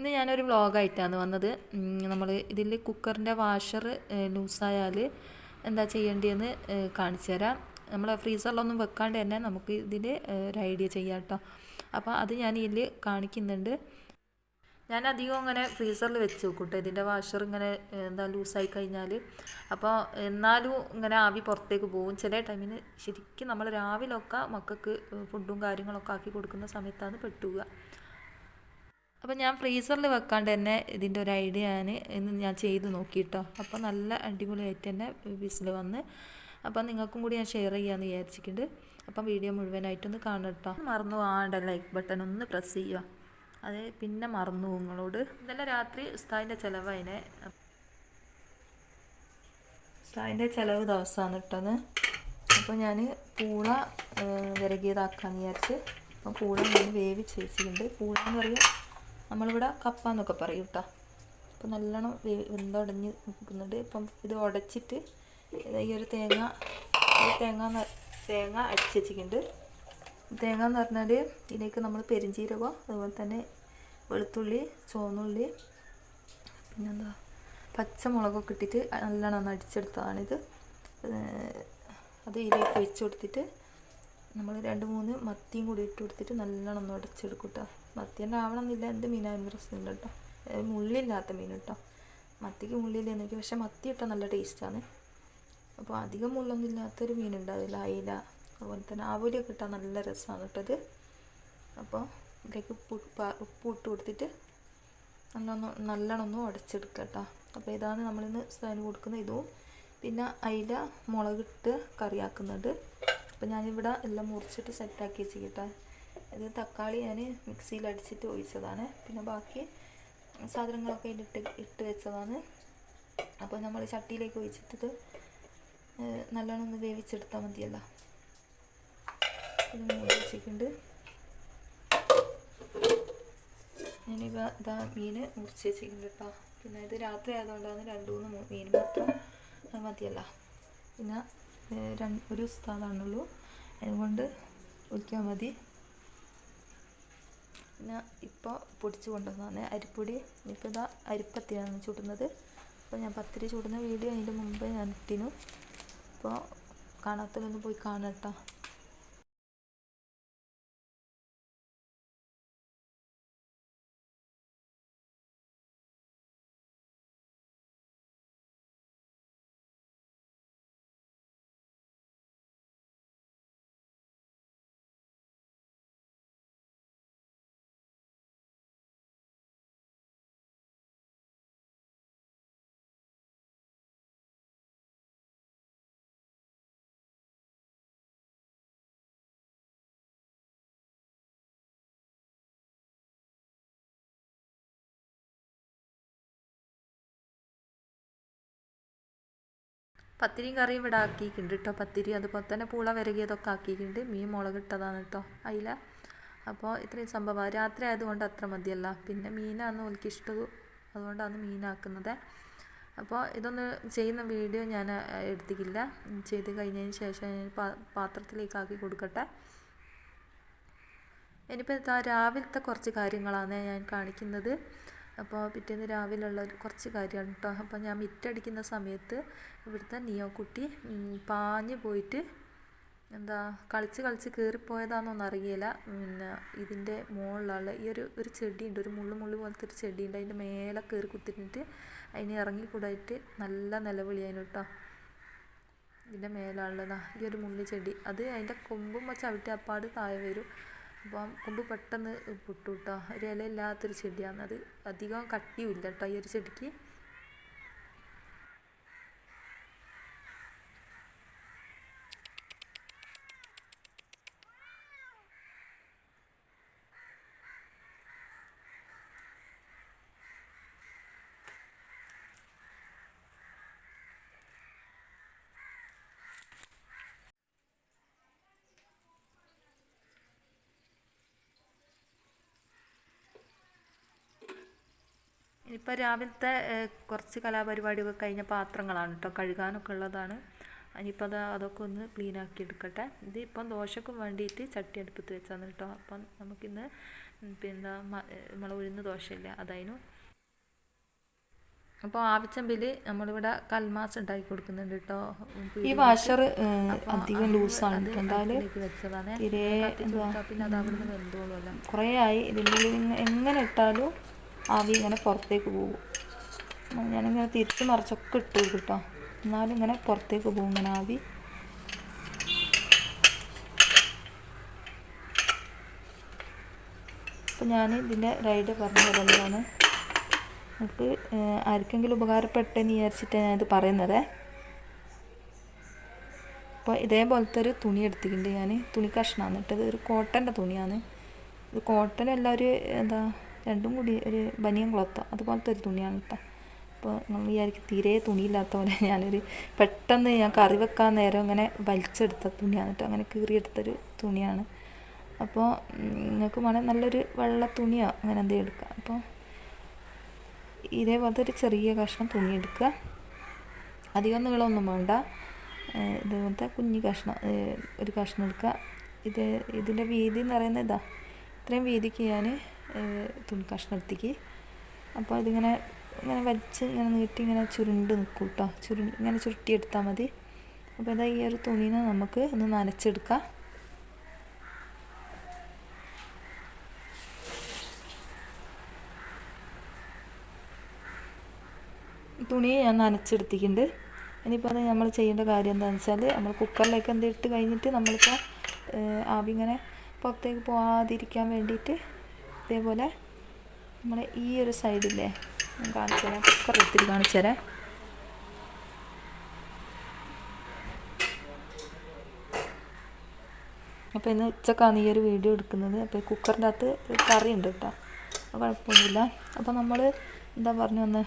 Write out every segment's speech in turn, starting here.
ഇന്ന് ഞാനൊരു വ്ളോഗായിട്ടാണ് വന്നത്. നമ്മൾ ഇതിൽ കുക്കറിന്റെ വാഷർ ലൂസായാൽ എന്താ ചെയ്യേണ്ടതെന്ന് കാണിച്ചു തരാം. നമ്മൾ ഫ്രീസറിലൊന്നും വെക്കാണ്ട് തന്നെ നമുക്ക് ഇതിൽ ഒരു ഐഡിയ ചെയ്യാം കേട്ടോ അപ്പോൾ അത് ഞാൻ ഇതിൽ കാണിക്കുന്നുണ്ട്. ഞാൻ അധികം അങ്ങനെ ഫ്രീസറിൽ വെച്ച് വെക്കൂട്ടോ ഇതിന്റെ വാഷർ ഇങ്ങനെ എന്താ ലൂസായി കഴിഞ്ഞാൽ അപ്പോൾ എന്നാലും ഇങ്ങനെ ആവി പുറത്തേക്ക് പോകും ചില ടൈമിന് ശരിക്കും നമ്മൾ രാവിലെ രാവിലെയൊക്കെ മക്കൾക്ക് ഫുഡും കാര്യങ്ങളൊക്കെ ആക്കി കൊടുക്കുന്ന സമയത്താണ് പെട്ടുക. അപ്പോൾ ഞാൻ ഫ്രീസറിൽ വെക്കാണ്ട് തന്നെ ഇതിന്റെ ഒരു ഐഡിയ ഞാൻ ഇന്ന് ഞാൻ ചെയ്ത് നോക്കിയിട്ടോ അപ്പോൾ നല്ല അടിപൊളിയായിട്ട് തന്നെ വിസിൽ വന്ന്. അപ്പോൾ നിങ്ങൾക്കും കൂടി ഞാൻ ഷെയർ ചെയ്യാമെന്ന് വിചാരിച്ചിട്ടുണ്ട്. അപ്പം വീഡിയോ മുഴുവനായിട്ടൊന്ന് കാണണം കേട്ടോ മറന്നു പോകാണ്ട ലൈക്ക് ബട്ടൺ ഒന്ന് പ്രസ് ചെയ്യുക. അത് പിന്നെ മറന്നു നിങ്ങളോട്. ഇന്നലെ രാത്രി ഉസ്താദിന്റെ ചിലവ് അതിനെ ഉസ്താദിന്റെ ചിലവ് ദിവസമാണ് ഇട്ടത് അപ്പോൾ ഞാൻ പൂള വിരകിയതാക്കാമെന്ന് വിചാരിച്ച്. അപ്പം പൂള ഞാൻ വേവിച്ച് വെച്ചിട്ടുണ്ട് പൂള എന്ന് പറയുക നമ്മളിവിടെ കപ്പ എന്നൊക്കെ പറയും കേട്ടോ അപ്പോൾ നല്ലോണം വെന്തുടഞ്ഞ് നിൽക്കുന്നുണ്ട്. ഇപ്പം ഇത് ഉടച്ചിട്ട് ഈ ഒരു തേങ്ങ ഈ തേങ്ങ തേങ്ങ അടിച്ച് വെച്ചിട്ടുണ്ട്. തേങ്ങ എന്ന് പറഞ്ഞാൽ ഇതിലേക്ക് നമ്മൾ പെരിഞ്ചീരകം അതുപോലെ തന്നെ വെളുത്തുള്ളി ചുവന്നുള്ളി പിന്നെന്താ പച്ചമുളകൊക്കെ ഇട്ടിട്ട് നല്ലോണം ഒന്ന് അടിച്ചെടുത്തതാണിത്. അത് ഇതിലേക്ക് ഒഴിച്ചു കൊടുത്തിട്ട് നമ്മൾ രണ്ട് മൂന്ന് മത്തിയും കൂടി ഇട്ട് കൊടുത്തിട്ട് നല്ലോണം ഒന്ന് ഉടച്ചെടുക്കും കേട്ടോ മത്തി തന്നെ ആവണമെന്നില്ല എന്ത് മീനായാലും പ്രശ്നമില്ല കേട്ടോ മുള്ളില്ലാത്ത മീൻ കേട്ടോ മത്തിക്ക് മുള്ളില്ല എന്നൊക്കെ പക്ഷെ മത്തി ഇട്ടാൽ നല്ല ടേസ്റ്റാണ് അപ്പോൾ അധികം മുള്ളൊന്നും ഇല്ലാത്തൊരു മീൻ ഉണ്ടാവില്ല അയില അതുപോലെ തന്നെ ആവലിയൊക്കെ ഇട്ടാൽ നല്ല രസമാണ് കേട്ടത് അപ്പോൾ ഇതിലേക്ക് ഉപ്പ് ഉപ്പ് ഇട്ട് കൊടുത്തിട്ട് നല്ലോണം നല്ലോണം ഒന്ന് ഉടച്ചെടുക്കുക കേട്ടോ അപ്പോൾ ഇതാണ് നമ്മളിന്ന് സ്റ്റാൻഡ് കൊടുക്കുന്ന ഇതും പിന്നെ അയില മുളകിട്ട് കറിയാക്കുന്നുണ്ട് അപ്പോൾ ഞാനിവിടെ എല്ലാം മുറിച്ചിട്ട് സെറ്റാക്കി വെച്ചിട്ടാ ഇത് തക്കാളി ഞാൻ മിക്സിയിൽ അടിച്ചിട്ട് ഒഴിച്ചതാണ്. പിന്നെ ബാക്കി സാധനങ്ങളൊക്കെ ഇട്ട് ഇട്ട് വെച്ചതാണ്. അപ്പോൾ നമ്മൾ ചട്ടിയിലേക്ക് ഒഴിച്ചിട്ടത് നല്ലോണം ഒന്ന് വേവിച്ചെടുത്താൽ മതിയല്ലോ. ഇത് ഞാനിപ്പോൾ ഇതാ മീൻ മുറിച്ച് വെച്ചിട്ടുണ്ട് കേട്ടോ. പിന്നെ ഇത് രാത്രി ആയതുകൊണ്ടാണ് രണ്ട് മൂന്ന് മീൻ മാത്രം മതിയല്ല. പിന്നെ ഒരു ഉസ്താദാണുള്ളൂ. അതുകൊണ്ട് ഒഴിക്കാൻ മതി. പിന്നെ ഇപ്പോൾ പൊടിച്ച് കൊണ്ടുവന്നതാണ്. അരിപ്പൊടി. ഇപ്പോൾ ഇതാ അരിപ്പത്തിയാണ് ചുടുന്നത്. അപ്പോൾ ഞാൻ പത്തിരി ചുടുന്ന വീഡിയോ അതിന്റെ മുമ്പ് ഞാൻ ഇട്ടിനു. അപ്പോൾ കാണാത്തതൊന്ന് പോയി കാണട്ടോ പത്തിരിയും കറിയും ഇവിടെ ആക്കിയിട്ടുണ്ട് കേട്ടോ. പത്തിരി അതുപോലെ തന്നെ പൂള വിരകിയതൊക്കെ ആക്കിയിട്ടുണ്ട്. മീൻ മുളകിട്ടതാണ് കേട്ടോ അതില അപ്പോൾ ഇത്രയും സംഭവം. രാത്രി ആയതുകൊണ്ട് അത്ര മതിയല്ല. പിന്നെ മീനാണ് ഓൽക്ക് ഇഷ്ടവും. അതുകൊണ്ടാണ് മീനാക്കുന്നത് അപ്പോൾ ഇതൊന്ന് ചെയ്യുന്ന വീഡിയോ ഞാൻ എടുത്തിക്കില്ല ചെയ്ത് കഴിഞ്ഞതിന് ശേഷം ഞാൻ പാത്രത്തിലേക്ക് ആക്കി കൊടുക്കട്ടെ. ഇനിയിപ്പോൾ രാവിലത്തെ കുറച്ച് കാര്യങ്ങളാണ് ഞാൻ കാണിക്കുന്നത്. അപ്പോൾ പിറ്റേന്ന് രാവിലെയുള്ള കുറച്ച് കാര്യമാണ് കേട്ടോ. അപ്പോൾ ഞാൻ മിറ്റടിക്കുന്ന സമയത്ത് ഇവിടുത്തെ നിയോ കുട്ടി പാഞ്ഞു പോയിട്ട് എന്താ കളിച്ച് കളിച്ച് കയറിപ്പോയതാണെന്നൊന്നും അറിയില്ല പിന്നെ ഇതിന്റെ മുകളിലുള്ള ഈ ഒരു ഒരു ചെടിയുണ്ട് ഒരു മുള്ളു മുള്ളു പോലത്തെ ഒരു ചെടിയുണ്ട്. അതിന്റെ മേലെ കയറി കുത്തിട്ട് അതിന് ഇറങ്ങിക്കൂടായിട്ട് നല്ല നിലവിളിയായിരുന്നു കേട്ടോ. ഇതിന്റെ മേലുള്ളതാ ഈ ഒരു മുള്ളി ചെടി. അത് അതിന്റെ കൊമ്പും ചവിട്ടി അപ്പാട് താഴെ വരും. അപ്പം കൊമ്പ് പെട്ടെന്ന് പൊട്ടും കേട്ടോ ഒരു ഇലയില്ലാത്തൊരു ചെടിയാണ് അത് അധികം കട്ടിയുമില്ല കേട്ടോ ഈ ഒരു ചെടിക്ക്. ഇനിയിപ്പോൾ രാവിലത്തെ കുറച്ച് കലാപരിപാടിയൊക്കെ കഴിഞ്ഞ പാത്രങ്ങളാണ് കേട്ടോ കഴുകാനൊക്കെ ഉള്ളതാണ്. ഇനിയിപ്പോൾ അത് അതൊക്കെ ഒന്ന് ക്ലീൻ ആക്കി എടുക്കട്ടെ. ഇത് ഇപ്പം ദോശക്കും വേണ്ടിയിട്ട് ചട്ടി അടുപ്പത്ത് വെച്ചാന്ന് കേട്ടോ അപ്പം നമുക്കിന്ന് പിന്നെ നമ്മൾ ഉഴുന്ന് ദോശയില്ല അതായിരുന്നു. അപ്പോൾ ആവിച്ചമ്പിൽ നമ്മളിവിടെ കൽമാസ് ഉണ്ടാക്കി കൊടുക്കുന്നുണ്ട് കേട്ടോ ഈ വാഷർ അധികം ലൂസാണ് വെച്ചതാണ്. പിന്നെ അത് അവിടുന്ന് വെന്തോളുമല്ലോ. കുറേ ആയി. ഇതിന്റെ എങ്ങനെ ഇട്ടാലും ആവി ഇങ്ങനെ പുറത്തേക്ക് പോകും. ഞാനിങ്ങനെ തിരിച്ച് മറിച്ചൊക്കെ ഇട്ട് കേട്ടോ എന്നാലും ഇങ്ങനെ പുറത്തേക്ക് പോകും ഇങ്ങനെ ആവി. അപ്പം ഞാൻ ഇതിന്റെ റൈഡ് പറഞ്ഞു തരുന്നതാണ്. നമുക്ക് ആർക്കെങ്കിലും ഉപകാരപ്പെട്ടെന്ന് വിചാരിച്ചിട്ടാണ് ഞാനിത് പറയുന്നത്. അപ്പോൾ ഇതേപോലത്തെ ഒരു തുണി എടുത്തിട്ടുണ്ട് ഞാൻ തുണി കഷ്ണമാണ് ഇട്ടത് ഒരു കോട്ടന്റെ തുണിയാണ്. ഇത് കോട്ടൺ എല്ലാവരും എന്താ രണ്ടും കൂടി ഒരു ബനിയൻ ക്ലോത്ത് അതുപോലത്തെ ഒരു തുണിയാണ് കേട്ടോ അപ്പോൾ നമ്മൾ വിചാരിക്കും തീരെ തുണിയില്ലാത്ത പോലെ ഞാനൊരു പെട്ടെന്ന് ഞാൻ കറി വെക്കാൻ നേരം ഇങ്ങനെ വലിച്ചെടുത്ത തുണിയാണ് കേട്ടോ അങ്ങനെ കീറിയെടുത്തൊരു തുണിയാണ്. അപ്പോൾ നിങ്ങൾക്ക് വേണേൽ നല്ലൊരു വെള്ള തുണിയോ അങ്ങനെ എന്തെങ്കിലും എടുക്കുക അപ്പോൾ ഇതേപോലത്തെ ഒരു ചെറിയ കഷ്ണം തുണി എടുക്കുക. അധികം നീളമൊന്നും വേണ്ട. ഇതേപോലത്തെ കുഞ്ഞു കഷ്ണം ഒരു കഷ്ണം എടുക്കുക. ഇത് ഇതിന്റെ വീതി എന്ന് പറയുന്നത് ഇതാ. ഇത്രയും വീതിക്ക് ഞാൻ തുണി കഷ്ണം എടുത്തേക്ക്. അപ്പോൾ അതിങ്ങനെ ഇങ്ങനെ വലിച്ച് ഇങ്ങനെ നീട്ടി ഇങ്ങനെ ചുരുണ്ട് നിൽക്കും കേട്ടോ ചുരു ഇങ്ങനെ ചുരുട്ടിയെടുത്താൽ മതി. അപ്പോൾ ഇതാ ഈ ഒരു തുണീനെ നമുക്ക് ഒന്ന് നനച്ചെടുക്കാം. തുണി ഞാൻ നനച്ചെടുത്തിട്ടുണ്ട്. ഇനിയിപ്പോൾ അത് നമ്മൾ ചെയ്യേണ്ട കാര്യം എന്താണെന്ന് വെച്ചാൽ നമ്മൾ കുക്കറിലേക്ക് എന്ത് ഇട്ട് കഴിഞ്ഞിട്ട് നമ്മളിപ്പോൾ ആവി ഇങ്ങനെ പുറത്തേക്ക് പോകാതിരിക്കാൻ വേണ്ടിയിട്ട് ഇതേപോലെ നമ്മൾ ഈ ഒരു സൈഡില്ലേ ഞാൻ കാണിച്ചു തരാം. കുക്കർ എടുത്തിട്ട് കാണിച്ചു തരാം. അപ്പോൾ ഇന്ന് ഉച്ചക്കാണ് ഈ ഒരു വീഡിയോ എടുക്കുന്നത്. അപ്പോൾ കുക്കറിന്റെ അകത്ത് കറി ഉണ്ട് കേട്ടോ. കുഴപ്പമൊന്നുമില്ല. അപ്പോൾ നമ്മൾ എന്താ പറഞ്ഞു വന്ന്?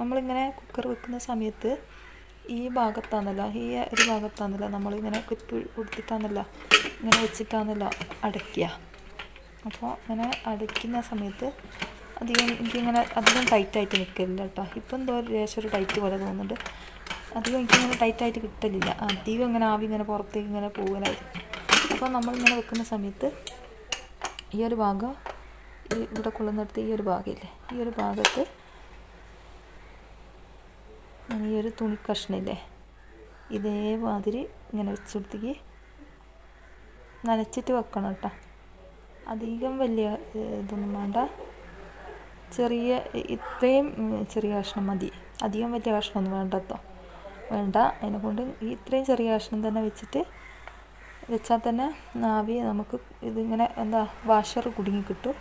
നമ്മളിങ്ങനെ കുക്കർ വെക്കുന്ന സമയത്ത് ഈ ഭാഗത്താണല്ലോ ഈ ഒരു ഭാഗത്താണല്ലോ നമ്മളിങ്ങനെ ക്ലിപ്പ് കൊടുത്തിട്ടാണല്ലോ ഇങ്ങനെ വെച്ചിട്ടാണല്ലോ അടയ്ക്കുക. അപ്പോൾ ഇങ്ങനെ അടിക്കുന്ന സമയത്ത് അധികം എനിക്കിങ്ങനെ അധികം ടൈറ്റായിട്ട് നിൽക്കലില്ല കേട്ടോ. ഇപ്പം എന്തോ ലേശം ഒരു ടൈറ്റ് പോലെ തോന്നുന്നുണ്ട്. അധികം എനിക്കിങ്ങനെ ടൈറ്റായിട്ട് കിട്ടലില്ല. അധികം ഇങ്ങനെ ആവി ഇങ്ങനെ പുറത്തേക്ക് ഇങ്ങനെ പോകലായിരിക്കും. അപ്പോൾ നമ്മളിങ്ങനെ വെക്കുന്ന സമയത്ത് ഈ ഒരു ഭാഗം ഈ ഇവിടെ കൊള്ളുന്നിടത്ത് ഈ ഒരു ഭാഗമില്ലേ? ഈ ഒരു ഭാഗത്ത് ഈ ഒരു തുണി കഷ്ണില്ലേ ഇതേമാതിരി ഇങ്ങനെ വെച്ചെടുത്തേക്ക് നനച്ചിട്ട് വെക്കണം കേട്ടോ. അധികം വലിയ ഇതൊന്നും വേണ്ട. ചെറിയ ഇത്രയും ചെറിയ കഷ്ണം മതി. അധികം വലിയ കഷ്ണമൊന്നും വേണ്ട കേട്ടോ വേണ്ട. അതിനെ കൊണ്ട് ഈ ഇത്രയും ചെറിയ കഷ്ണം തന്നെ വെച്ചിട്ട് വെച്ചാൽ തന്നെ ആവി നമുക്ക് ഇതിങ്ങനെ എന്താ വാഷർ കുടുങ്ങി കിട്ടും.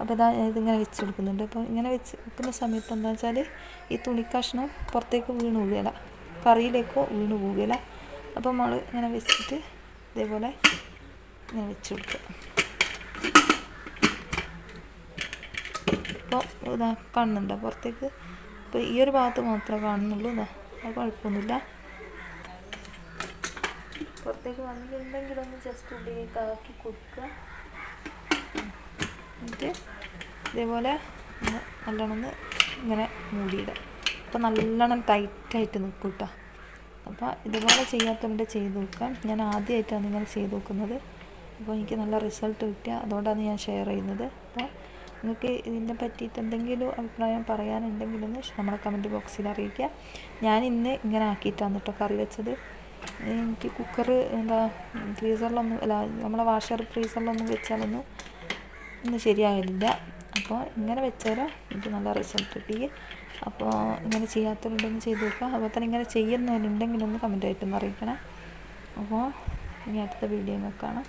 അപ്പോൾ ഇതാ ഇതിങ്ങനെ വെച്ച് കൊടുക്കുന്നുണ്ട്. അപ്പോൾ ഇങ്ങനെ വെച്ച് വെക്കുന്ന സമയത്ത് എന്താ വെച്ചാൽ ഈ തുണി കഷ്ണം പുറത്തേക്ക് വീണ് പോവുകയില്ല കറിയിലേക്കോ വീണ് പോവുകയില്ല അപ്പോൾ നമ്മൾ ഇങ്ങനെ വെച്ചിട്ട് ഇതേപോലെ ഇങ്ങനെ വെച്ച് കൊടുക്കുക. ഇപ്പോൾ ഇതാ കാണുന്നുണ്ടോ പുറത്തേക്ക്. ഇപ്പോൾ ഈ ഒരു ഭാഗത്ത് മാത്രമേ കാണുന്നുള്ളൂ. ഇതാ അത് കുഴപ്പമൊന്നുമില്ല. പുറത്തേക്ക് വന്നിട്ടുണ്ടെങ്കിൽ ഒന്ന് ജസ്റ്റ് ഉള്ളിലേക്ക് ആക്കി കൊടുക്കുക. എന്നിട്ട് ഇതേപോലെ ഒന്ന് നല്ലോണം ഇങ്ങനെ മൂടിയിടാം അപ്പോൾ നല്ലോണം ടൈറ്റായിട്ട് നിൽക്കും കേട്ടോ അപ്പോൾ ഇതുപോലെ ചെയ്യാത്തവന്റെ ചെയ്ത് നോക്കാം. ഞാൻ ആദ്യമായിട്ടാണ് ഇങ്ങനെ ചെയ്ത് നോക്കുന്നത്. അപ്പോൾ എനിക്ക് നല്ല റിസൾട്ട് കിട്ടിയ അതുകൊണ്ടാണ് ഞാൻ ഷെയർ ചെയ്യുന്നത്. അപ്പോൾ നിങ്ങൾക്ക് ഇതിനെ പറ്റിയിട്ട് എന്തെങ്കിലും അഭിപ്രായം പറയാനുണ്ടെങ്കിലൊന്ന് നമ്മുടെ കമന്റ് ബോക്സിൽ അറിയിക്കുക. ഞാൻ ഇന്ന് ഇങ്ങനെ ആക്കിയിട്ടാണ് കേട്ടോ കറി വെച്ചത്. എനിക്ക് കുക്കർ എന്താ ഫ്രീസറിലൊന്നും അല്ല നമ്മളെ വാഷർ ഫ്രീസറിലൊന്നും വെച്ചാലൊന്നും ഒന്നും ശരിയാകലില്ല അപ്പോൾ ഇങ്ങനെ വെച്ചാലോ എനിക്ക് നല്ല റിസൾട്ട് കിട്ടി. അപ്പോൾ ഇങ്ങനെ ചെയ്യാത്തവരുണ്ടെങ്കിൽ ചെയ്ത് നോക്കുക. അതുപോലെ തന്നെ ഇങ്ങനെ ചെയ്യുന്നവരുണ്ടെങ്കിലൊന്ന് കമന്റ് ആയിട്ടൊന്ന് അറിയിക്കണം. അപ്പോൾ ഇനി അടുത്ത വീഡിയോ കാണാം